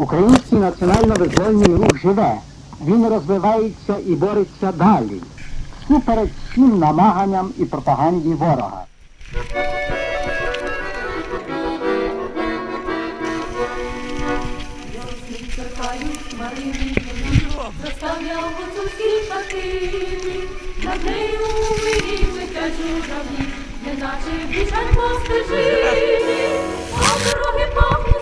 Український національно-визвольний рух живе. Він розвивається і бореться далі, всупереч всім намаганням і пропаганді ворога. Заставляв гуцульські хатини, над нею летять журавлі, неначе біжать по стежині, а дороги пахнуть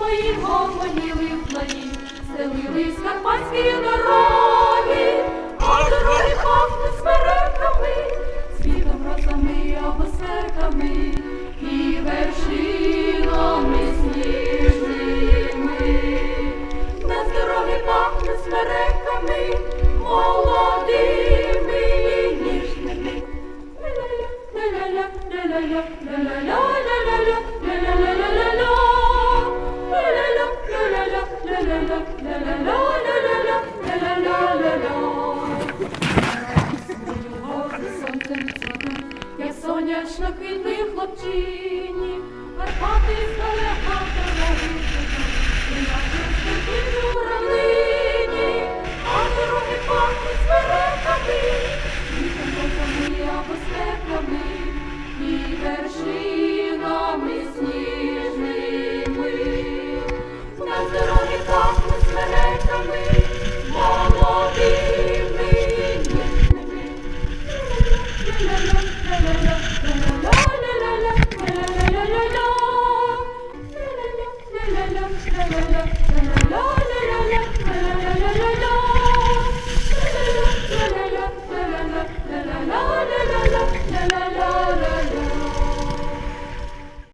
моїм гомоніли в плані, стелились карпатські дороги, а дороги пахнуть смереками, світом росами або серками і вершинами сніжними. Без дороги пахнуть смереками, молодими і ніжними. Ля-ля-ля, ля-ля-ля, ля-ля-ля, ля-ля-ля, сонячно квітли хлопчині, Карпати здалека дороги. І на равнині, а дороги пахнуть смереками, світом розами або степами, і верши